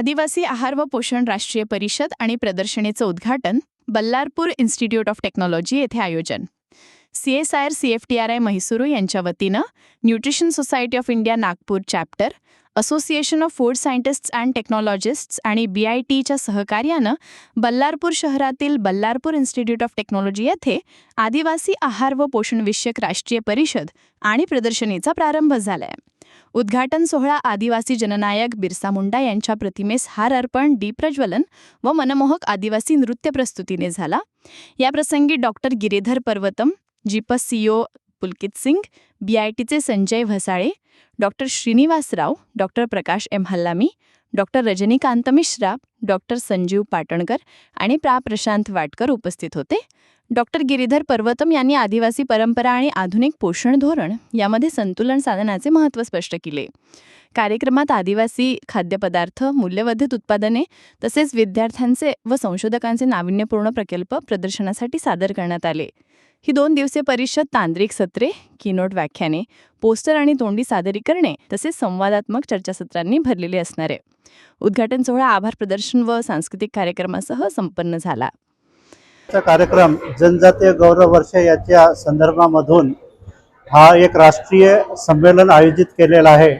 आदिवासी आहार व पोषण राष्ट्रीय परिषद आणि प्रदर्शनेचं उद्घाटन बल्लारपूर इन्स्टिट्यूट ऑफ टेक्नॉलॉजी येथे आयोजन. C S I R C F T R I Mysuru यांच्या वतीनं nutrition society of India Nagpur chapter association of food scientists and technologists आणि बी आय टीच्या सहकार्यानं बल्लारपूर शहरातील बल्लारपूर इन्स्टिट्यूट ऑफ टेक्नॉलॉजी येथे आदिवासी आहार व पोषणविषयक राष्ट्रीय परिषद आणि प्रदर्शनीचा प्रारंभ झालाय. उद्घाटन सोहळा आदिवासी जननायक बिरसा मुंडा यांच्या प्रतिमेस हार अर्पण दीप्रज्वलन व मनमोहक आदिवासी नृत्य प्रस्तुतीने झाला. याप्रसंगी doctor Giridhar Parvatam जीपस CO Pulkit Singh B I टीचे Sanjay Bhasale doctor Shrinivasrao doctor Prakash M. Hallami doctor Rajnikant Mishra doctor Sanjeev Patankar आणि प्रा. प्रशांत वाटकर उपस्थित होते. डॉक्टर गिरीधर पर्वतम यांनी आदिवासी परंपरा आणि आधुनिक पोषण धोरण यामध्ये संतुलन साधनाचे महत्त्व स्पष्ट केले. कार्यक्रमात आदिवासी खाद्यपदार्थ मूल्यवर्धित उत्पादने तसेच विद्यार्थ्यांचे व संशोधकांचे नाविन्यपूर्ण प्रकल्प प्रदर्शनासाठी सादर करण्यात आले. ही दोन दिवसीय परिषद तांत्रिक सत्रे कीनोट व्याख्याने पोस्टर आणि तोंडी सादरीकरणे तसेच संवादात्मक चर्चासत्रांनी भरलेली असणार. आहे उद्घाटन सोहळा आभार प्रदर्शन व सांस्कृतिक कार्यक्रमासह संपन्न झाला. आजचा कार्यक्रम जनजातीय गौरव वर्ष याच्या संदर्भामधून हा एक राष्ट्रीय संमेलन आयोजित केलेला आहे.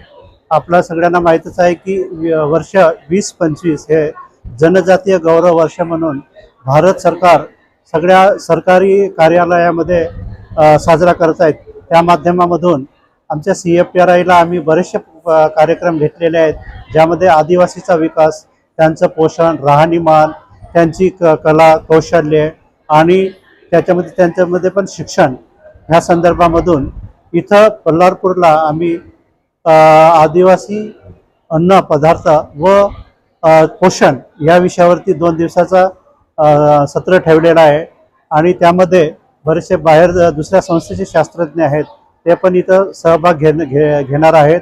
आपल्या सगळ्यांना माहीतच आहे की वर्ष वीस पंचवीस हे जनजातीय गौरव वर्ष म्हणून भारत सरकार सगळ्या सरकारी कार्यालयामध्ये साजरा करत आहेत. त्या माध्यमामधून आमच्या सी एफ पी आर आयला आम्ही बरेचसे कार्यक्रम घेतलेले आहेत ज्यामध्ये आदिवासीचा विकास त्यांचं पोषण राहणीमान त्यांची क कला कौशल्य आणि त्याच्यामध्ये त्यांच्यामध्ये पण शिक्षण ह्या संदर्भामधून इथं बल्लारपूरला आम्ही आदिवासी अन्न पदार्थ व पोषण या विषयावरती दोन दिवसाचा सत्र ठेवलेला आहे. आणि त्यामध्ये बरेचसे बाहेर दुसऱ्या संस्थेचे शास्त्रज्ञ आहेत ते पण इथं सहभाग घे घे घेणार आहेत.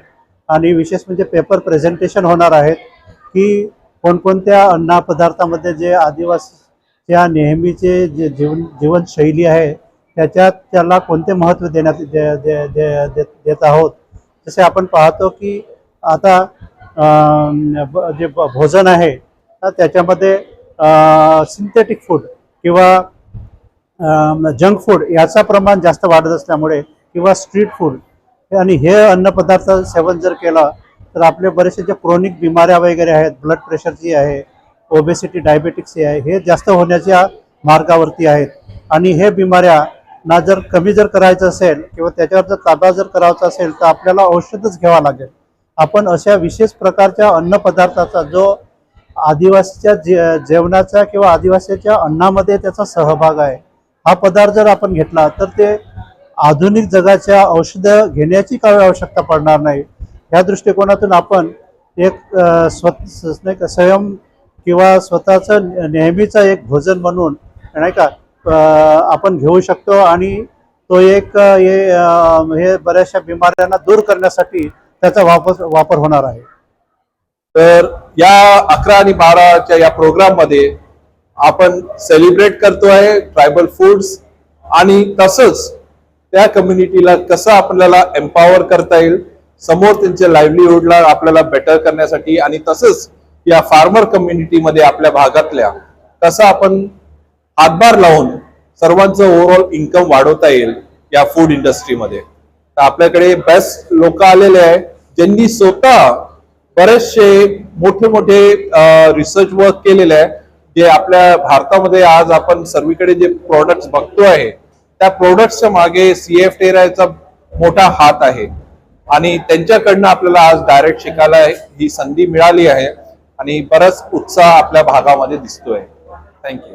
आणि विशेष म्हणजे पेपर प्रेझेंटेशन होणार आहेत की कोणकोणत्या अन्नपदार्थामध्ये जे आदिवासी त्या नेहमीचे जे जीवन जीवनशैली आहे त्याच्यात त्याला कोणते महत्त्व देण्यात दे, दे, दे, दे, देत आहोत? जसे आपण पाहतो की आता ब- जे भोजन आहे तर त्याच्यामध्ये सिंथेटिक फूड किंवा जंक फूड याचं प्रमाण जास्त वाढत असल्यामुळे किंवा स्ट्रीट फूड आणि हे अन्नपदार्थ सेवन जर केलं तर आपले बरेचसे जे क्रोनिक बिमाऱ्या वगैरे आहेत ब्लड प्रेशरची आहे ओबेसिटी डायबेटिक्स हे आहे. हे जास्त होण्याच्या मार्गावरती आहेत. आणि हे बिमाऱ्या ना जर कमी जर करायचं असेल किंवा त्याच्यावर जर ताबा जर करायचा असेल तर आपल्याला औषधच घ्यावं लागेल. आपण अशा विशेष प्रकारच्या अन्नपदार्थाचा जो आदिवासीच्या जे जेवणाचा किंवा आदिवासीच्या अन्नामध्ये त्याचा सहभाग आहे हा पदार्थ जर आपण घेतला तर ते आधुनिक जगाच्या औषधं घेण्याची काही आवश्यकता पडणार नाही. या दृष्टिकोनातून आपण एक स्वत स्व नाही का स्वयं किंवा स्वतःचं नेहमीचं एक भोजन म्हणून नाही का आपण घेऊ शकतो आणि तो एक हे हे बऱ्याचशा बिमाऱ्यांना दूर करण्यासाठी त्याचा वापर वापर होणार आहे. तर या अकरा आणि बाराच्या या प्रोग्राममध्ये आपण सेलिब्रेट करतोय ट्रायबल फूड्स आणि तसंच त्या कम्युनिटीला कसं आपल्याला एम्पॉवर करता येईल समोर त्यांच्या लाईव्हलीहूडला आपल्याला बेटर करण्यासाठी आणि तसंच या फार्मर कम्युनिटीमध्ये आपल्या भागातल्या कसं आपण हातभार लावून सर्वांचं ओव्हरऑल इन्कम वाढवता येईल या फूड इंडस्ट्रीमध्ये तर आपल्याकडे बेस्ट लोक आलेले आहे ज्यांनी स्वतः बरेचसे मोठे मोठे रिसर्च वर्क केलेले आहे जे आपल्या भारतामध्ये आज आपण सर्वीकडे जे प्रोडक्ट बघतो आहे त्या प्रोडक्टच्या मागे सी एफ टेरायचा मोठा हात आहे. आणि त्यांच्याकडनं आपल्याला आज डायरेक्ट शिकायला ही संधी मिळाली आहे. आणि बराच उत्साह आपल्या भागामध्ये दिसतोय. थँक्यू